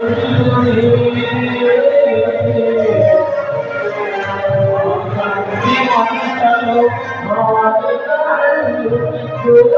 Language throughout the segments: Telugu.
Thank you.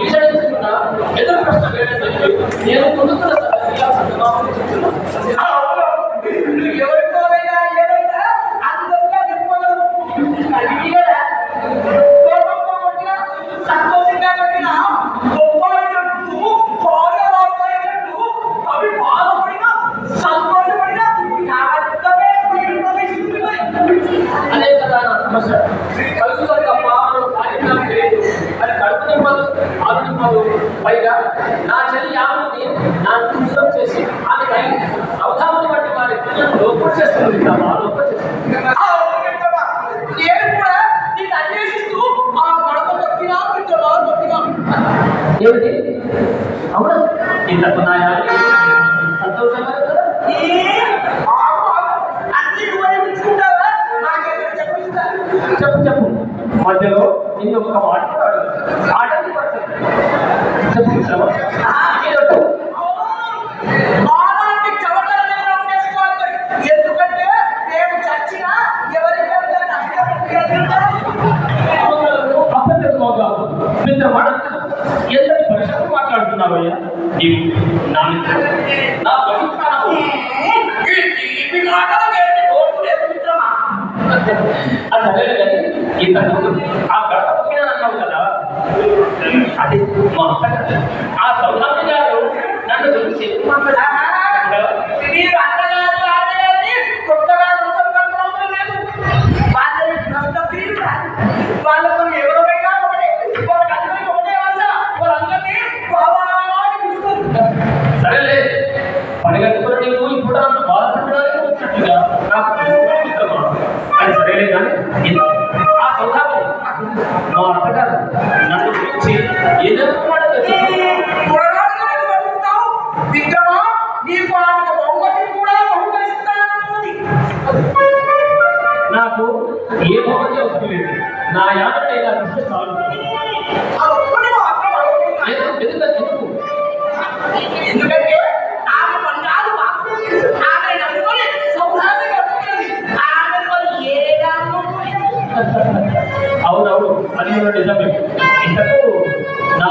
이제 నా చేసి ఆమె అవధానం బట్టి వారి పిల్లలు లోపల చేస్తుంది లోపల చేస్తుంది కూడా నీకు అన్వేషిస్తూ ఆ గడప తొక్కినా కొంచెం ఏమిటి? అవును? ఇంతకు నా సంతోషంగా మధ్యలో ఇది ఒక మాట ఆటలు చెప్పు నీవు నా నా ప్రభుత్వము అదే ఇంత ఆ గడపకిన అన్నావు కదా అది మా అత్త ఆ సౌభాగ్య గారు నన్ను గురించి మీరు అత్తగారు ఆడగారిని కొత్తగా వాళ్ళని నాకు ఏ బహుమతి నా యాదటైనా చాలు. అవునవును అది నిజమే. ఇంతకు నా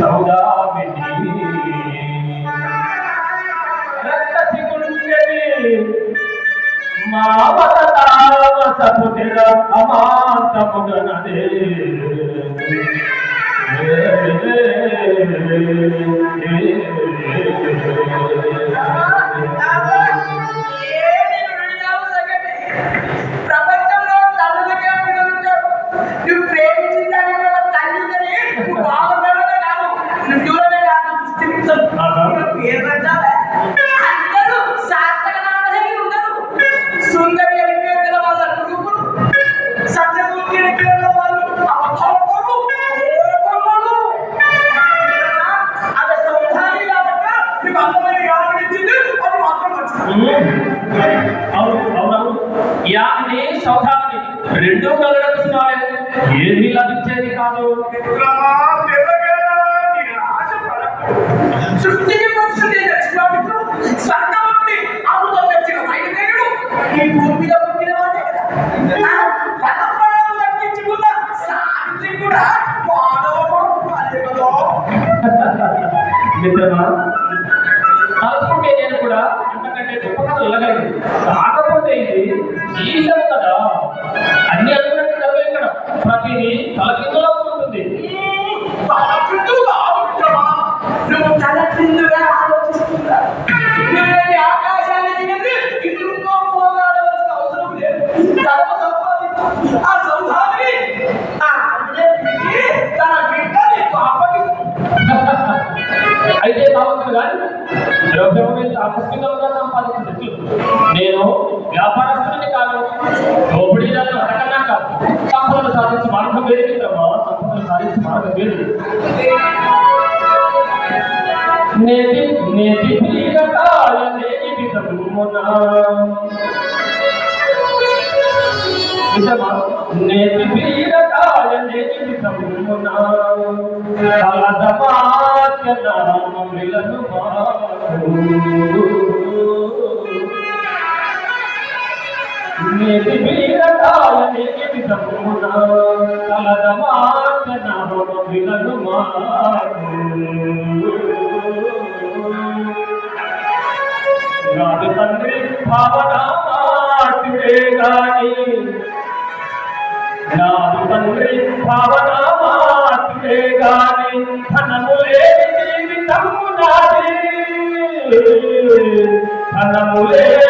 సౌదామిని రక్తసి గుండెని మావత తావ సపుతిర అమాంతముగనదే అవును అవునవు యానే సౌధాన్ని రెండో కలగడుస్తున్నారే ఏది లభించేది కాదు సృష్టిని పరిస్థితి సర్గం నుండి అమృతం తెచ్చిన ఆయన దేవుడు భూమి మీద ఆకస్మికంగా నేను వ్యాపారస్తుని కాదు దోపిడీలను అడగనా కాదు. సంపదలు సాధించి మార్గం వేరు మిత్రమా సంపదలు సాధించి మార్గం వేరు నేతి నేతి నేతి తగుమునా నేతి నేతి తగుమునా జనములను నిధి వీరతాలని విధమున కలదమాచనమును విలను మాడు తండ్రి భావనాటివే గాని నాడు తండ్రి భావనాటివే గాని a la.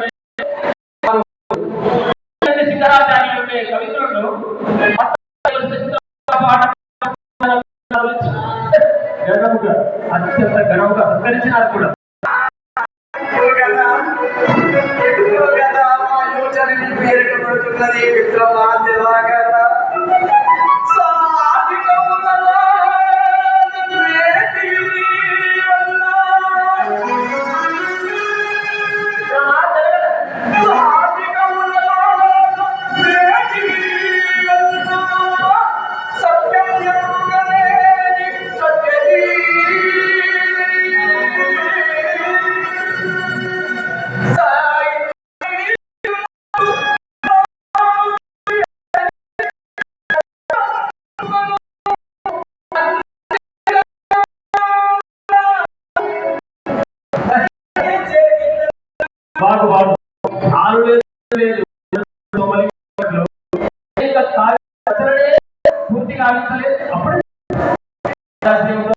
చేస్తున్నారు కూడా. పేరిట పడుతున్నది Brasil